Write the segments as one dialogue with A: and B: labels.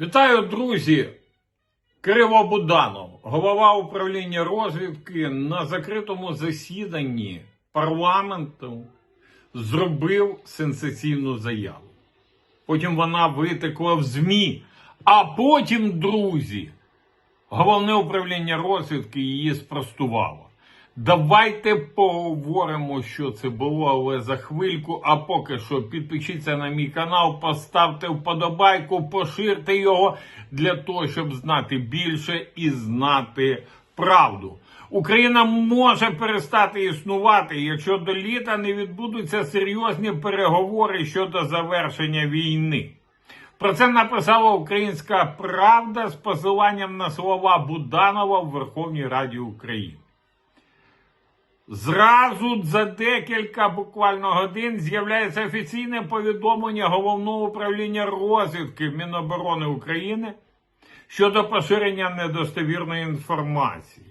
A: Вітаю, друзі! Криво Буданов, голова управління розвідки на закритому засіданні парламенту зробив сенсаційну заяву. Потім вона витекла в ЗМІ. А потім, друзі, головне управління розвідки її спростувало. Давайте поговоримо, що це було, але за хвильку. А поки що підпишіться на мій канал, поставте вподобайку, поширте його для того, щоб знати більше і знати правду. Україна може перестати існувати, якщо до літа не відбудуться серйозні переговори щодо завершення війни. Про це написала Українська Правда з посиланням на слова Буданова в Верховній Раді України. Зразу за декілька буквально годин з'являється офіційне повідомлення головного управління розвідки Міноборони України щодо поширення недостовірної інформації.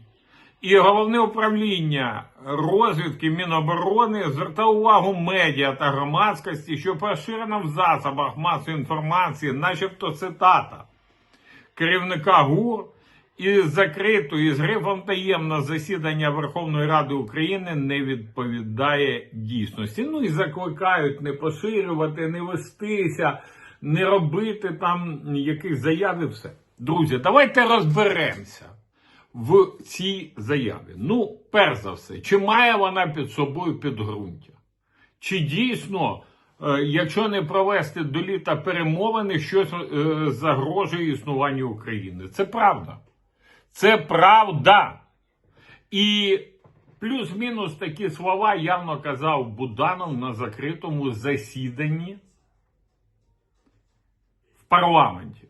A: І головне управління розвідки Міноборони звертає увагу медіа та громадськості, що поширено в засобах масової інформації, начебто цитата керівника ГУР із закритою з грифом таємно засідання Верховної Ради України не відповідає дійсності. Ну і закликають не поширювати, не вестися, не робити там яких заяв і все. Друзі, давайте розберемося в цій заяві. Ну, перш за все, чи має вона під собою підґрунтя? Чи дійсно, е, якщо не провести до літа перемовини, щось е, загрожує існуванню України? Це правда. Це правда. І плюс-мінус такі слова явно казав Буданов на закритому засіданні в парламенті.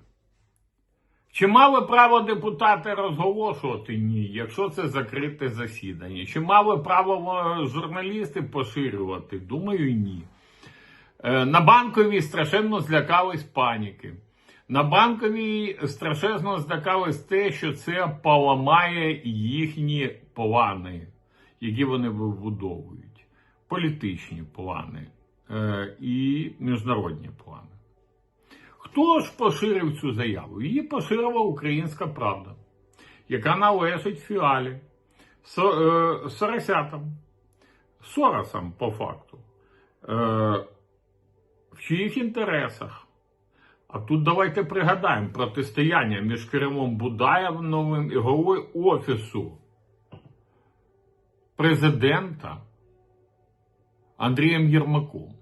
A: Чи мали право депутати розголошувати? Ні, якщо це закрите засідання. Чи мали право е, журналісти поширювати? Думаю, ні. Е, На банковій страшенно злякались паніки. На банковій страшенно злякались те, що це поламає їхні плани, які вони вибудовують. Політичні плани е, і міжнародні плани. Хто ж поширив цю заяву? Її поширила Українська Правда, яка належить фіалі е, Соросятам, Соросам по факту. Е, в чиїх інтересах? А тут давайте пригадаємо протистояння між Киримом Будаєвновим і головою Офісу президента Андрієм Єрмаком.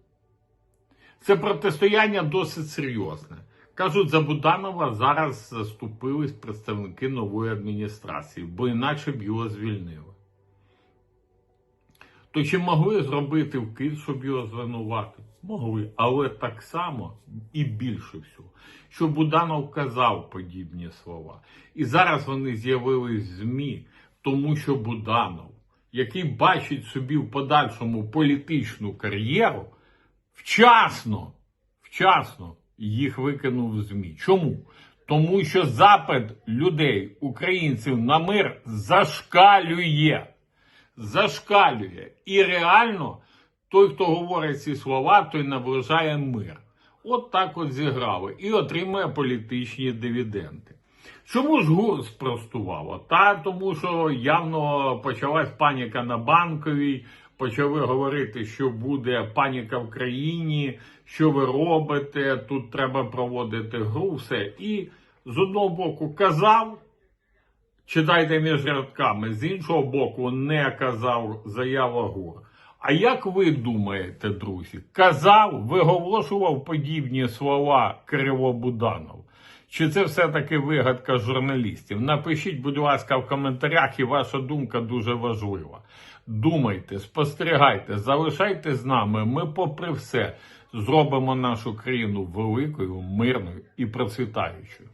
A: Це протистояння досить серйозне. Кажуть, за Буданова зараз заступились представники нової адміністрації, бо інакше б його звільнили. То чи могли зробити вкид, щоб його звинувати? Могли, але так само і більше всього, що Буданов казав подібні слова. І зараз вони з'явились в ЗМІ, тому що Буданов, який бачить собі в подальшому політичну кар'єру, вчасно, вчасно їх викинув в ЗМІ. Чому? Тому що запит людей, українців на мир зашкалює. Зашкалює. І реально той, хто говорить ці слова, той наближає мир. От так от зіграли. І отримує політичні дивіденди. Чому ж ГУР спростувало? Та тому, що явно почалась паніка на банковій, почали говорити, що буде паніка в країні, що ви робите, тут треба проводити гру, все. І з одного боку казав, читайте між рядками, з іншого боку, не казав заява ГУР. А як ви думаєте, друзі, казав, виголошував подібні слова Криво Буданов? Чи це все-таки вигадка журналістів? Напишіть, будь ласка, в коментарях, і ваша думка дуже важлива. Думайте, спостерігайте, залишайте з нами. Ми, попри все, зробимо нашу країну великою, мирною і процвітаючою.